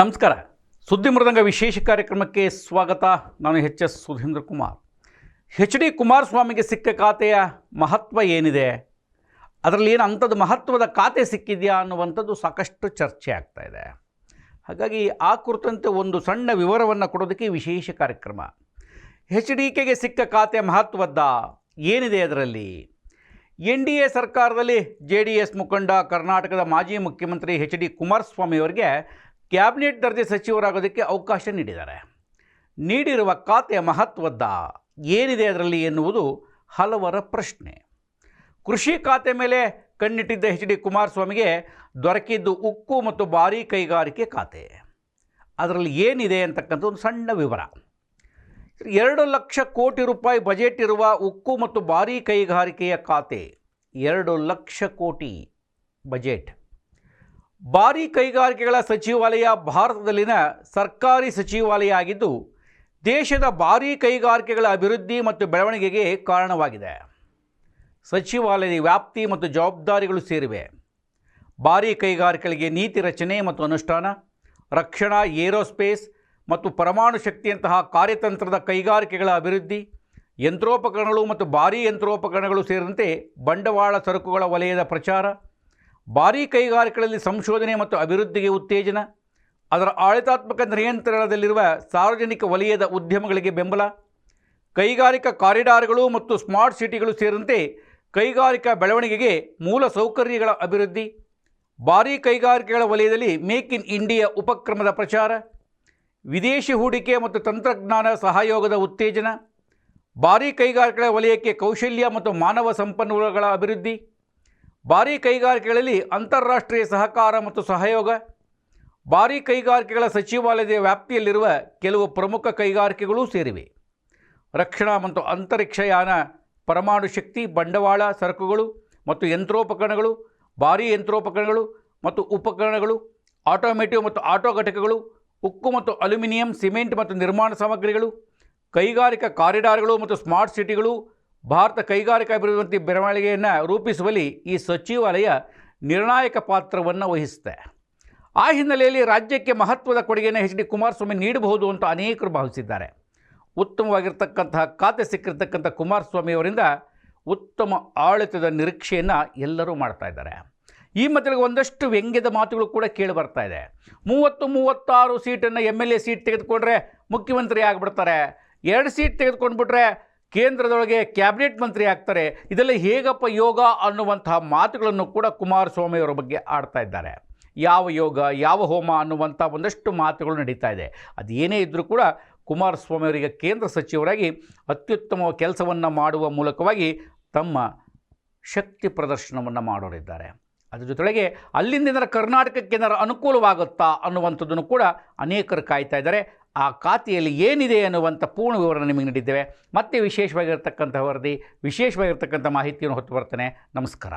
ನಮಸ್ಕಾರ. ಸುದ್ದಿ ಮೃದಂಗ ವಿಶೇಷ ಕಾರ್ಯಕ್ರಮಕ್ಕೆ ಸ್ವಾಗತ. ನಾನು H S Sudhindra Kumar. H D ಕುಮಾರಸ್ವಾಮಿಗೆ ಸಿಕ್ಕ ಖಾತೆಯ ಮಹತ್ವ ಏನಿದೆ? ಅದರಲ್ಲಿ ಏನು ಅಂಥದ್ದು ಮಹತ್ವದ ಖಾತೆ ಸಿಕ್ಕಿದೆಯಾ ಅನ್ನುವಂಥದ್ದು ಸಾಕಷ್ಟು ಚರ್ಚೆ ಆಗ್ತಾ ಇದೆ. ಹಾಗಾಗಿ ಆ ಕುರಿತಂತೆ ಒಂದು ಸಣ್ಣ ವಿವರವನ್ನು ಕೊಡೋದಕ್ಕೆ ವಿಶೇಷ ಕಾರ್ಯಕ್ರಮ. ಎಚ್ ಡಿ ಕೆಗೆ ಸಿಕ್ಕ ಖಾತೆ ಮಹತ್ವದ್ದ ಏನಿದೆ ಅದರಲ್ಲಿ? ಎನ್ ಡಿ ಎ ಸರ್ಕಾರದಲ್ಲಿ ಜೆ ಡಿ ಎಸ್ ಮುಖಂಡ ಕರ್ನಾಟಕದ ಮಾಜಿ ಮುಖ್ಯಮಂತ್ರಿ ಎಚ್ ಡಿ ಕುಮಾರಸ್ವಾಮಿ ಅವರಿಗೆ ಕ್ಯಾಬಿನೆಟ್ ದರ್ಜೆ ಸಚಿವರಾಗೋದಕ್ಕೆ ಅವಕಾಶ ನೀಡಿದ್ದಾರೆ. ನೀಡಿರುವ ಖಾತೆಯ ಮಹತ್ವದ ಏನಿದೆ ಅದರಲ್ಲಿ ಎನ್ನುವುದು ಹಲವರ ಪ್ರಶ್ನೆ. ಕೃಷಿ ಖಾತೆ ಮೇಲೆ ಕಣ್ಣಿಟ್ಟಿದ್ದ ಎಚ್ ಡಿ ಕುಮಾರಸ್ವಾಮಿಗೆ ದೊರಕಿದ್ದು ಉಕ್ಕು ಮತ್ತು ಭಾರೀ ಕೈಗಾರಿಕೆ ಖಾತೆ. ಅದರಲ್ಲಿ ಏನಿದೆ ಅಂತಕ್ಕಂಥ ಒಂದು ಸಣ್ಣ ವಿವರ. ಎರಡು ಲಕ್ಷ ಕೋಟಿ ರೂಪಾಯಿ ಬಜೆಟ್ ಇರುವ ಉಕ್ಕು ಮತ್ತು ಭಾರೀ ಕೈಗಾರಿಕೆಯ ಖಾತೆ. ಎರಡು ಲಕ್ಷ ಕೋಟಿ ಬಜೆಟ್. ಭಾರೀ ಕೈಗಾರಿಕೆಗಳ ಸಚಿವಾಲಯ ಭಾರತದಲ್ಲಿನ ಸರ್ಕಾರಿ ಸಚಿವಾಲಯ ಆಗಿದ್ದು, ದೇಶದ ಭಾರೀ ಕೈಗಾರಿಕೆಗಳ ಅಭಿವೃದ್ಧಿ ಮತ್ತು ಬೆಳವಣಿಗೆಗೆ ಕಾರಣವಾಗಿದೆ. ಸಚಿವಾಲಯದ ವ್ಯಾಪ್ತಿ ಮತ್ತು ಜವಾಬ್ದಾರಿಗಳು ಸೇರಿವೆ. ಭಾರೀ ಕೈಗಾರಿಕೆಗಳಿಗೆ ನೀತಿ ರಚನೆ ಮತ್ತು ಅನುಷ್ಠಾನ, ರಕ್ಷಣಾ, ಏರೋಸ್ಪೇಸ್ ಮತ್ತು ಪರಮಾಣು ಶಕ್ತಿಯಂತಹ ಕಾರ್ಯತಂತ್ರದ ಕೈಗಾರಿಕೆಗಳ ಅಭಿವೃದ್ಧಿ, ಯಂತ್ರೋಪಕರಣಗಳು ಮತ್ತು ಭಾರೀ ಯಂತ್ರೋಪಕರಣಗಳು ಸೇರಿದಂತೆ ಬಂಡವಾಳ ಸರಕುಗಳ ವಲಯದ ಪ್ರಚಾರ ಭಾರೀ ಕೈಗಾರಿಕೆಗಳಲ್ಲಿ ಸಂಶೋಧನೆ ಮತ್ತು ಅಭಿವೃದ್ಧಿಗೆ ಉತ್ತೇಜನ, ಅದರ ಆಡಳಿತಾತ್ಮಕ ನಿಯಂತ್ರಣದಲ್ಲಿರುವ ಸಾರ್ವಜನಿಕ ವಲಯದ ಉದ್ಯಮಗಳಿಗೆ ಬೆಂಬಲ, ಕೈಗಾರಿಕಾ ಕಾರಿಡಾರ್ಗಳು ಮತ್ತು ಸ್ಮಾರ್ಟ್ ಸಿಟಿಗಳು ಸೇರಿದಂತೆ ಕೈಗಾರಿಕಾ ಬೆಳವಣಿಗೆಗೆ ಮೂಲ ಸೌಕರ್ಯಗಳ ಅಭಿವೃದ್ಧಿ, ಭಾರೀ ಕೈಗಾರಿಕೆಗಳ ವಲಯದಲ್ಲಿ ಮೇಕ್ ಇನ್ ಇಂಡಿಯಾ ಉಪಕ್ರಮದ ಪ್ರಚಾರ, ವಿದೇಶಿ ಹೂಡಿಕೆ ಮತ್ತು ತಂತ್ರಜ್ಞಾನ ಸಹಯೋಗದ ಉತ್ತೇಜನ, ಭಾರೀ ಕೈಗಾರಿಕೆಗಳ ವಲಯಕ್ಕೆ ಕೌಶಲ್ಯ ಮತ್ತು ಮಾನವ ಸಂಪನ್ಮೂಲಗಳ ಅಭಿವೃದ್ಧಿ ಭಾರೀ ಕೈಗಾರಿಕೆಗಳಲ್ಲಿ ಅಂತಾರಾಷ್ಟ್ರೀಯ ಸಹಕಾರ ಮತ್ತು ಸಹಯೋಗ, ಭಾರೀ ಕೈಗಾರಿಕೆಗಳ ಸಚಿವಾಲಯದ ವ್ಯಾಪ್ತಿಯಲ್ಲಿರುವ ಕೆಲವು ಪ್ರಮುಖ ಕೈಗಾರಿಕೆಗಳೂ ಸೇರಿವೆ. ರಕ್ಷಣಾ ಮತ್ತು ಅಂತರಿಕ್ಷಯಾನ, ಪರಮಾಣು ಶಕ್ತಿ, ಬಂಡವಾಳ, ಸರಕುಗಳು ಮತ್ತು ಯಂತ್ರೋಪಕರಣಗಳು, ಭಾರೀ ಯಂತ್ರೋಪಕರಣಗಳು ಮತ್ತು ಉಪಕರಣಗಳು, ಆಟೋಮೇಟಿವ್ ಮತ್ತು ಆಟೋ ಘಟಕಗಳು, ಉಕ್ಕು ಮತ್ತು ಅಲ್ಯೂಮಿನಿಯಂ, ಸಿಮೆಂಟ್ ಮತ್ತು ನಿರ್ಮಾಣ ಸಾಮಗ್ರಿಗಳು, ಕೈಗಾರಿಕಾ ಕಾರಿಡಾರ್ಗಳು ಮತ್ತು ಸ್ಮಾರ್ಟ್ ಸಿಟಿಗಳು ಭಾರತ ಕೈಗಾರಿಕಾ ಅಭಿವೃದ್ಧಿ ಬೆಳವಣಿಗೆಯನ್ನು ರೂಪಿಸುವಲ್ಲಿ ಈ ಸಚಿವಾಲಯ ನಿರ್ಣಾಯಕ ಪಾತ್ರವನ್ನು ವಹಿಸುತ್ತೆ. ಆ ಹಿನ್ನೆಲೆಯಲ್ಲಿ ರಾಜ್ಯಕ್ಕೆ ಮಹತ್ವದ ಕೊಡುಗೆಯನ್ನು ಎಚ್ ಡಿ ಕುಮಾರಸ್ವಾಮಿ ನೀಡಬಹುದು ಅಂತ ಅನೇಕರು ಭಾವಿಸಿದ್ದಾರೆ. ಉತ್ತಮವಾಗಿರ್ತಕ್ಕಂತಹ ಖಾತೆ ಸಿಕ್ಕಿರ್ತಕ್ಕಂಥ ಕುಮಾರಸ್ವಾಮಿ ಅವರಿಂದ ಉತ್ತಮ ಆಡಳಿತದ ನಿರೀಕ್ಷೆಯನ್ನು ಎಲ್ಲರೂ ಮಾಡ್ತಾ ಇದ್ದಾರೆ. ಈ ಮಧ್ಯೆ ಒಂದಷ್ಟು ವ್ಯಂಗ್ಯದ ಮಾತುಗಳು ಕೂಡ ಕೇಳಿ ಬರ್ತಾ ಇದೆ. ಮೂವತ್ತು ಮೂವತ್ತಾರು ಸೀಟನ್ನು ಎಂ ಎಲ್ ಎ ಸೀಟ್ ತೆಗೆದುಕೊಂಡ್ರೆ ಮುಖ್ಯಮಂತ್ರಿ ಆಗಿಬಿಡ್ತಾರೆ. ಎರಡು ಸೀಟ್ ತೆಗೆದುಕೊಂಡ್ಬಿಟ್ರೆ ಕೇಂದ್ರದೊಳಗೆ ಕ್ಯಾಬಿನೆಟ್ ಮಂತ್ರಿ ಆಗ್ತಾರೆ. ಇದೆಲ್ಲ ಹೇಗಪ್ಪ ಯೋಗ ಅನ್ನುವಂತಹ ಮಾತುಗಳನ್ನು ಕೂಡ ಕುಮಾರಸ್ವಾಮಿ ಅವರ ಬಗ್ಗೆ ಆಡ್ತಾ ಇದ್ದಾರೆ. ಯಾವ ಯೋಗ, ಯಾವ ಹೋಮ ಅನ್ನುವಂಥ ಒಂದಷ್ಟು ಮಾತುಗಳು ನಡೀತಾ ಇದೆ. ಏನೇ ಇದ್ದರೂ ಕೂಡ ಕುಮಾರಸ್ವಾಮಿ ಅವರಿಗೆ ಕೇಂದ್ರ ಸಚಿವರಾಗಿ ಅತ್ಯುತ್ತಮ ಕೆಲಸವನ್ನು ಮಾಡುವ ಮೂಲಕವಾಗಿ ತಮ್ಮ ಶಕ್ತಿ ಪ್ರದರ್ಶನವನ್ನು ಮಾಡೋರಿದ್ದಾರೆ ಅದ್ರ ಜೊತೆಗೆ ಅಲ್ಲಿಂದ ಕರ್ನಾಟಕಕ್ಕೆ ಏನಾರು ಅನುಕೂಲವಾಗುತ್ತಾ ಅನ್ನುವಂಥದ್ದನ್ನು ಕೂಡ ಅನೇಕರು ಕಾಯ್ತಾ ಇದ್ದಾರೆ. ಆ ಖಾತೆಯಲ್ಲಿ ಏನಿದೆ ಅನ್ನುವಂಥ ಪೂರ್ಣ ವಿವರ ನಿಮಗೆ ನೀಡಿದ್ದೇವೆ. ಮತ್ತೆ ವಿಶೇಷವಾಗಿರ್ತಕ್ಕಂಥ ವರದಿ, ವಿಶೇಷವಾಗಿರ್ತಕ್ಕಂಥ ಮಾಹಿತಿಯನ್ನು ಹೊತ್ತು ಬರ್ತೇನೆ. ನಮಸ್ಕಾರ.